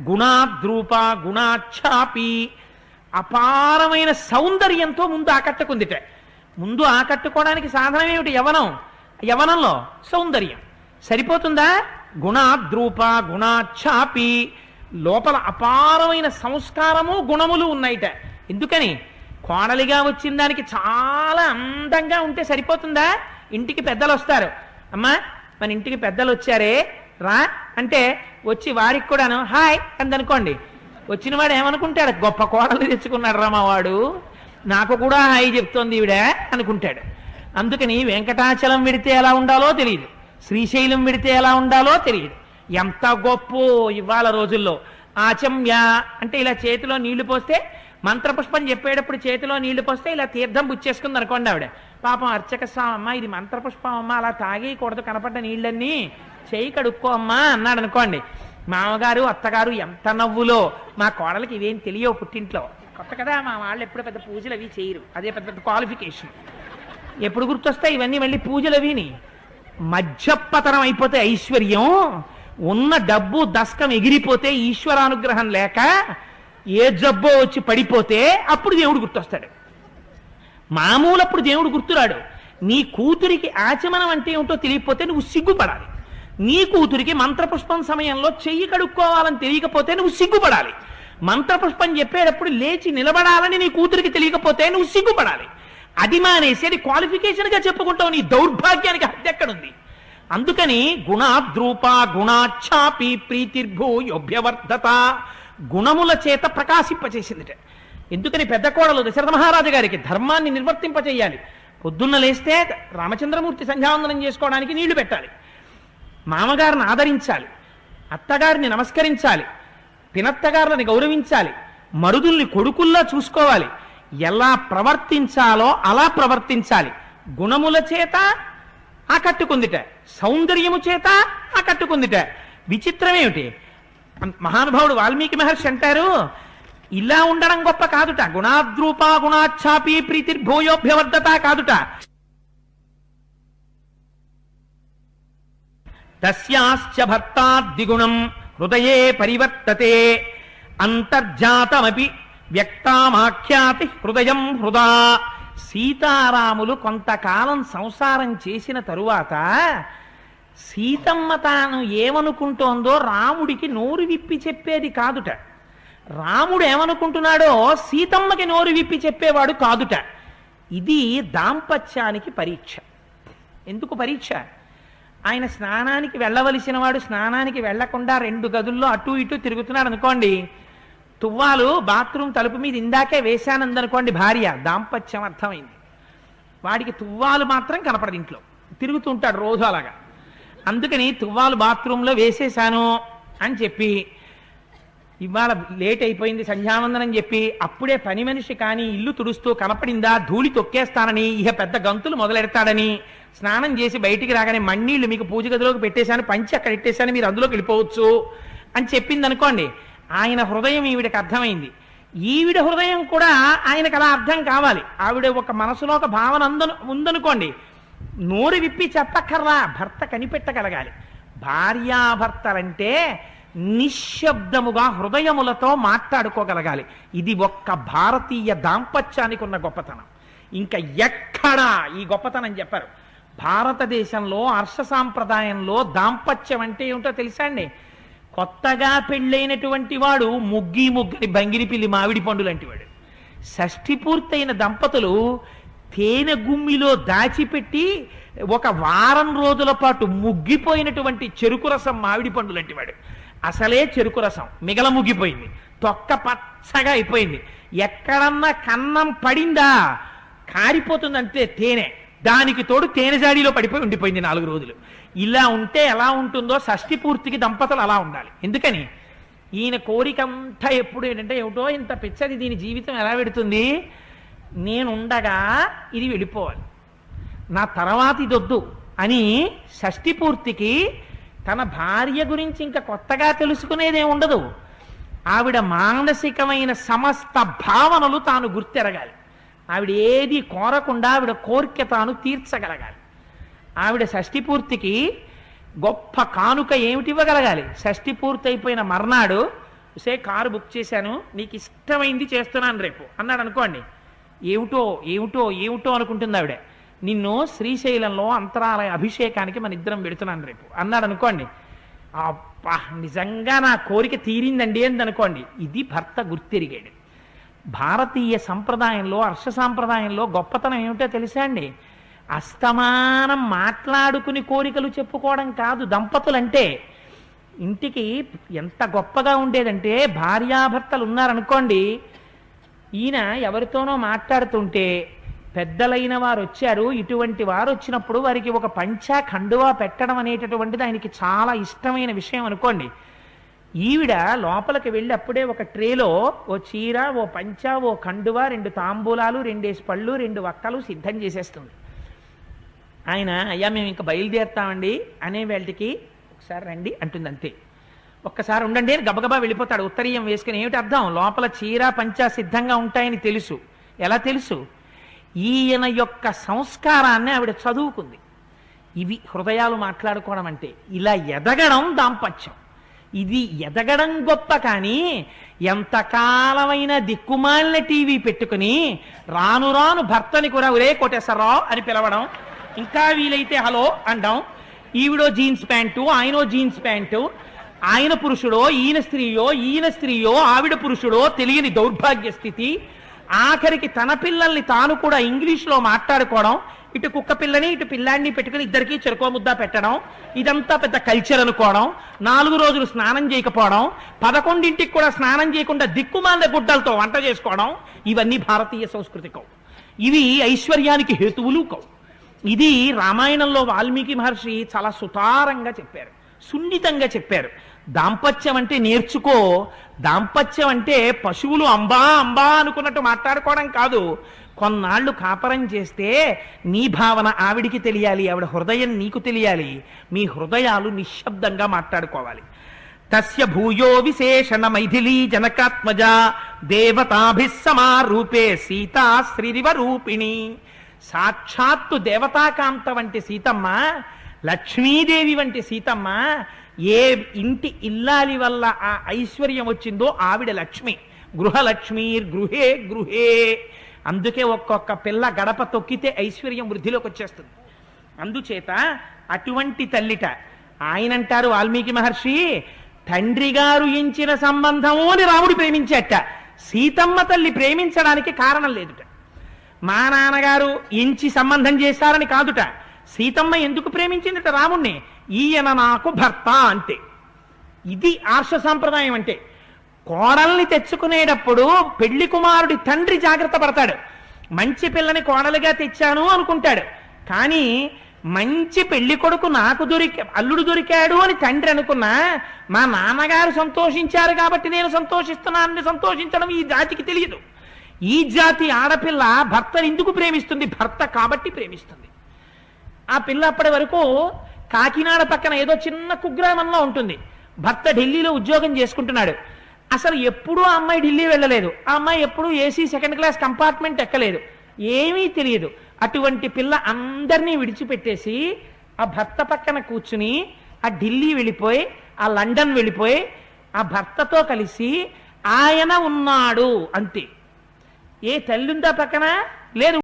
గుణాద్రూప గుణాఛాపి అపారమైన సౌందర్యంతో ముందు ఆకట్టుకుందిట. ముందు ఆకట్టుకోవడానికి సాధనం ఏమిటి? యవనం. యవనంలో సౌందర్యం. సరిపోతుందా? గుణాద్రూప గుణాఛాపి లోపల అపారమైన సంస్కారము గుణములు ఉన్నాయిట. ఎందుకని? కోడలిగా వచ్చిన దానికి చాలా అందంగా ఉంటే సరిపోతుందా? ఇంటికి పెద్దలు వస్తారు అమ్మా మన ఇంటికి పెద్దలు వచ్చారే రా అంటే వచ్చి వారికి కూడాను హాయ్ అందనుకోండి. వచ్చిన వాడు ఏమనుకుంటాడు? గొప్ప కోడలు తెచ్చుకున్నాడు రా వాడు నాకు కూడా హాయ్ చెప్తోంది ఈవిడ అనుకుంటాడు. అందుకని వెంకటాచలం విడితే ఎలా ఉండాలో తెలియదు. శ్రీశైలం విడితే ఎలా ఉండాలో తెలియదు. ఎంత గొప్ప ఇవాళ రోజుల్లో. ఆచమ్య అంటే ఇలా చేతిలో నీళ్ళు పోస్తే మంత్రపుష్పం చెప్పేటప్పుడు చేతిలో నీళ్ళు పోస్తే ఇలా తీర్థం బుచ్చేసుకుంది అనుకోండి ఆవిడ. పాపం అర్చక స్వామి అమ్మ ఇది మంత్రపుష్పం అమ్మ అలా తాగేయకూడదు కనపడ్డ నీళ్ళన్నీ. చేయి కడుక్కో అమ్మా అన్నాడు అనుకోండి. మామగారు అత్తగారు ఎంత నవ్వులో మా కోడలకి ఇవేం తెలియవు పుట్టింట్లో. కొత్త కదా మా వాళ్ళు ఎప్పుడు పెద్ద పూజలు అవి చేయరు. అదే పెద్ద పెద్ద క్వాలిఫికేషన్ ఎప్పుడు గుర్తొస్తాయి ఇవన్నీ మళ్ళీ పూజలు అవిని? మధ్యపతనం అయిపోతే ఐశ్వర్యం ఉన్న డబ్బు దస్కం ఎగిరిపోతే ఈశ్వరానుగ్రహం లేక ఏ జబ్బో వచ్చి పడిపోతే అప్పుడు దేవుడు గుర్తొస్తాడు. మామూలప్పుడు దేవుడు గుర్తురాడు. నీ కూతురికి ఆచమనం అంటే ఏమిటో తెలియకపోతే నువ్వు సిగ్గుపడాలి. నీ కూతురికి మంత్రపుష్పం సమయంలో చెయ్యి కడుక్కోవాలని తెలియకపోతే నువ్వు సిగ్గుపడాలి. మంత్రపుష్పం చెప్పేటప్పుడు లేచి నిలబడాలని నీ కూతురికి తెలియకపోతే నువ్వు సిగ్గుపడాలి. అది మానేసి అది క్వాలిఫికేషన్గా చెప్పుకుంటావు నీ దౌర్భాగ్యానికి హద్దు ఎక్కడుంది? అందుకని గుణాద్రూప గుణాఛాపి ప్రీతిర్భూయోభ్యవర్ధత గుణముల చేత ప్రకాశింపచేసిందిట. ఎందుకని పెద్ద కోడలు దశరథ మహారాజు గారికి ధర్మాన్ని నిర్వర్తింపచేయాలి. పొద్దున్న లేస్తే రామచంద్రమూర్తి సంధ్యావందనం చేసుకోవడానికి నీళ్ళు పెట్టాలి. మామగారిని ఆదరించాలి అత్తగారిని నమస్కరించాలి పినత్తగారులని గౌరవించాలి మరుదుల్ని కొడుకుల్లా చూసుకోవాలి ఎలా ప్రవర్తించాలో అలా ప్రవర్తించాలి. గుణముల చేత ఆకట్టుకుందిట సౌందర్యము చేత ఆకట్టుకుందిట. విచిత్రమేమిటి? మహానుభావుడు వాల్మీకి మహర్షి అంటారు ఇలా ఉండడం గొప్ప కాదుట గుణాద్రూపా గుణాఛాపి ప్రీతిర్భూయోభ్యవర్ధత కాదుట. తస్యాశ్చ భర్తాద్దిగుణం హృదయే పరివర్తతే. అంతర్జాతమపి వ్యక్తామాఖ్యాతి హృదయం హృదా. సీతారాములు కొంతకాలం సంసారం చేసిన తరువాత సీతమ్మ తాను ఏమనుకుంటోందో రాముడికి నోరు విప్పి చెప్పేది కాదుట. రాముడు ఏమనుకుంటున్నాడో సీతమ్మకి నోరు విప్పి చెప్పేవాడు కాదుట. ఇది దాంపత్యానికి పరీక్ష. ఎందుకు పరీక్ష? ఆయన స్నానానికి వెళ్ళవలసిన వాడు స్నానానికి వెళ్ళకుండా రెండు గదుల్లో అటు ఇటు తిరుగుతున్నాడు అనుకోండి. తువ్వాలు బాత్రూమ్ తలుపు మీద ఇందాకే వేశానందనుకోండి భార్య. దాంపత్యం అర్థమైంది. వాడికి తువ్వాలు మాత్రం కనపడదు ఇంట్లో. తిరుగుతుంటాడు రోజు అలాగా. అందుకని తువ్వాలు బాత్రూంలో వేసేశాను అని చెప్పి ఇవాళ లేట్ అయిపోయింది సంధ్యావందనం చెప్పి అప్పుడే పని మనిషి కానీ ఇల్లు తుడుస్తూ కనపడిందా ధూళి తొక్కేస్తానని ఇహ పెద్ద గంతులు మొదలెడతాడని. స్నానం చేసి బయటికి రాగానే మన్నీళ్ళు మీకు పూజ గదిలోకి పెట్టేశాను పంచి అక్కడ పెట్టేశాను మీరు అందులోకి వెళ్ళిపోవచ్చు అని చెప్పింది అనుకోండి ఆయన హృదయం ఈవిడకి అర్థమైంది. ఈవిడ హృదయం కూడా ఆయనకు అలా అర్థం కావాలి. ఆవిడ ఒక మనసులో ఒక భావన అందను ఉందనుకోండి నోరు విప్పి చెప్పక్కర్లా భర్త కనిపెట్టగలగాలి. భార్యాభర్తలంటే నిశ్శబ్దముగా హృదయములతో మాట్లాడుకోగలగాలి. ఇది ఒక్క భారతీయ దాంపత్యానికి ఉన్న గొప్పతనం. ఇంకా ఎక్కడా ఈ గొప్పతనం చెప్పారు. భారతదేశంలో హర్ష సాంప్రదాయంలో దాంపత్యం అంటే ఏమిటో తెలుసా అండి? కొత్తగా పెళ్ళైనటువంటి వాడు ముగ్గి ముగ్గని బంగిరి పిల్లి మామిడి పండు లాంటి వాడు షష్ఠి పూర్తయిన దంపతులు తేనె గుమ్మిలో దాచిపెట్టి ఒక వారం రోజుల పాటు ముగ్గిపోయినటువంటి చెరుకు రసం మామిడి పండు లాంటి వాడు అసలే చెరుకు రసం. మిగల ముగ్గిపోయింది తొక్క పచ్చగా అయిపోయింది. ఎక్కడన్నా కన్నం పడిందా? కారిపోతుంది అంతే తేనె. దానికి తోడు తేనె జాడీలో పడిపోయి ఉండిపోయింది నాలుగు రోజులు. ఇలా ఉంటే ఎలా ఉంటుందో షష్ఠి పూర్తికి దంపతులు అలా ఉండాలి. ఎందుకని? ఈయన కోరికంతా ఎప్పుడు ఏంటంటే ఏమిటో ఇంత పిచ్చది దీని జీవితం ఎలా పెడుతుంది? నేను ఉండగా ఇది వెళ్ళిపోవాలి. నా తర్వాత ఇది వద్దు అని షష్టి పూర్తికి తన భార్య గురించి ఇంకా కొత్తగా తెలుసుకునేదే ఉండదు. ఆవిడ మానసికమైన సమస్త భావనలు తాను గుర్తెరగాలి. ఆవిడ ఏది కోరకుండా ఆవిడ కోరిక తాను తీర్చగలగాలి. ఆవిడ షష్ఠి పూర్తికి గొప్ప కానుక ఏమిటి ఇవ్వగలగాలి? షష్ఠి పూర్తి అయిపోయిన మర్నాడు సే కారు బుక్ చేశాను నీకు ఇష్టమైంది చేస్తున్నాను రేపు అన్నాడు అనుకోండి. ఏమిటో ఏమిటో ఏమిటో అనుకుంటుంది ఆవిడ. నిన్ను శ్రీశైలంలో అంతరాలయ అభిషేకానికి మన ఇద్దరం పెడుతున్నాను రేపు. అన్నాడు అనుకోండి అబ్బా నిజంగా నా కోరిక తీరిందండి అని అనుకోండి ఇది భర్త గుర్తెరిగాడు. భారతీయ సంప్రదాయంలో హర్ష సాంప్రదాయంలో గొప్పతనం ఏమిటో తెలుసా అండి? అస్తమానం మాట్లాడుకుని కోరికలు చెప్పుకోవడం కాదు దంపతులంటే. ఇంటికి ఎంత గొప్పగా ఉండేదంటే భార్యాభర్తలు ఉన్నారనుకోండి ఈయన ఎవరితోనో మాట్లాడుతుంటే పెద్దలైన వారు వచ్చారు. ఇటువంటి వారు వచ్చినప్పుడు వారికి ఒక పంచా ఖండువా పెట్టడం అనేటటువంటిది ఆయనకి చాలా ఇష్టమైన విషయం అనుకోండి. ఈవిడ లోపలికి వెళ్ళి అప్పుడే ఒక ట్రేలో ఓ చీర ఓ పంచా ఓ కండువా రెండు తాంబూలాలు రెండేసి పళ్ళు రెండు వక్కలు సిద్ధం చేసేస్తుంది. ఆయన అయ్యా మేము ఇంకా బయలుదేరుతామండి అనే వేళటికి ఒకసారి రండి అంటుంది అంతే. ఒక్కసారి ఉండండి అని గబగబా వెళ్ళిపోతాడు. ఉత్తరీయం వేసుకుని ఏమిటి అర్థం? లోపల చీర పంచా సిద్ధంగా ఉంటాయని తెలుసు. ఎలా తెలుసు? ఈయన యొక్క సంస్కారాన్ని ఆవిడ చదువుకుంది. ఇవి హృదయాలు మాట్లాడుకోవడం అంటే ఇలా ఎదగడం దాంపత్యం. ఇది ఎదగడం గొప్ప కానీ ఎంతకాలమైన దిక్కుమాలిన టీవీ పెట్టుకుని రాను రాను భర్తని కూడా ఒరే కోటేశ్వరరావు అని పిలవడం ఇంకా వీలైతే హలో అండం ఈవిడో జీన్స్ ప్యాంటు ఆయనో జీన్స్ ప్యాంటు ఆయన పురుషుడో ఈయన స్త్రీయో ఈయన స్త్రీయో ఆవిడ పురుషుడో తెలియని దౌర్భాగ్య స్థితి ఆఖరికి తన పిల్లల్ని తాను కూడా ఇంగ్లీష్లో మాట్లాడుకోవడం ఇటు కుక్క పిల్లని ఇటు పిల్లాడిని పెట్టుకుని ఇద్దరికి చెరుకో ముద్ద పెట్టడం ఇదంతా పెద్ద కల్చర్ అనుకోవడం నాలుగు రోజులు స్నానం చేయకపోవడం పదకొండింటికి కూడా స్నానం చేయకుండా దిక్కుమాల గుడ్డలతో వంట చేసుకోవడం ఇవన్నీ భారతీయ సంస్కృతి కవు. ఇవి ఐశ్వర్యానికి హేతువులు కవు. ఇది రామాయణంలో వాల్మీకి మహర్షి చాలా సుతారంగా చెప్పారు సున్నితంగా చెప్పారు. దాంపత్యం అంటే నేర్చుకో. దాంపత్యం అంటే పశువులు అంబా అంబా అనుకున్నట్టు మాట్లాడుకోవడం కాదు. కొన్నాళ్ళు కాపరం చేస్తే నీ భావన ఆవిడికి తెలియాలి ఆవిడ హృదయం నీకు తెలియాలి. మీ హృదయాలు నిశ్శబ్దంగా మాట్లాడుకోవాలి. తస్య భూయో విశేషణ మైథిలీ జనకాత్మజ దేవతాభిస్సమా రూపే సీతా శ్రీరివ రూపిణి. సాక్షాత్తు దేవతాకాంత వంటి సీతమ్మ లక్ష్మీదేవి వంటి సీతమ్మ ఏ ఇంటి ఇల్లాలి వల్ల ఆ ఐశ్వర్యం వచ్చిందో ఆవిడ లక్ష్మి. గృహలక్ష్మి గృహే గృహే. అందుకే ఒక్కొక్క పిల్ల గడప తొక్కితే ఐశ్వర్యం వృద్ధిలోకి వచ్చేస్తుంది. అందుచేత అటువంటి తల్లిట ఆయన అంటారు వాల్మీకి మహర్షి తండ్రి గారు ఎంచిన సంబంధము అని రాముడు ప్రేమించేట. సీతమ్మ తల్లి ప్రేమించడానికి కారణం లేదుట. మా నాన్నగారు ఎంచి సంబంధం చేశారని కాదుట. సీతమ్మ ఎందుకు ప్రేమించిందిట రాముణ్ణి? ఈయన నాకు భర్త అంతే ఇది ఆర్ష సాంప్రదాయం అంటే. కోడల్ని తెచ్చుకునేటప్పుడు పెళ్ళి కుమారుడి తండ్రి జాగ్రత్త పడతాడు. మంచి పిల్లని కోడలుగా తెచ్చాను అనుకుంటాడు. కానీ మంచి పెళ్ళి కొడుకు నాకు దొరికి అల్లుడు దొరికాడు అని తండ్రి అనుకున్నా మా నాన్నగారు సంతోషించారు కాబట్టి నేను సంతోషిస్తున్నానని సంతోషించడం ఈ జాతికి తెలియదు. ఈ జాతి ఆడపిల్ల భర్తను ఎందుకు ప్రేమిస్తుంది? భర్త కాబట్టి ప్రేమిస్తుంది. ఆ పిల్ల అప్పటి వరకు కాకినాడ పక్కన ఏదో చిన్న కుగ్రామంలో ఉంటుంది. భర్త ఢిల్లీలో ఉద్యోగం చేసుకుంటున్నాడు. అసలు ఎప్పుడూ ఆ అమ్మాయి ఢిల్లీ వెళ్ళలేదు. ఆ అమ్మాయి ఎప్పుడూ ఏసీ సెకండ్ క్లాస్ కంపార్ట్మెంట్ ఎక్కలేదు. ఏమీ తెలియదు. అటువంటి పిల్ల అందరినీ విడిచిపెట్టేసి ఆ భర్త పక్కన కూర్చుని ఆ ఢిల్లీ వెళ్ళిపోయి ఆ లండన్ వెళ్ళిపోయి ఆ భర్తతో కలిసి ఆయన ఉన్నాడు అంతే. ఏ తల్లి ఉందా పక్కన? లేదు.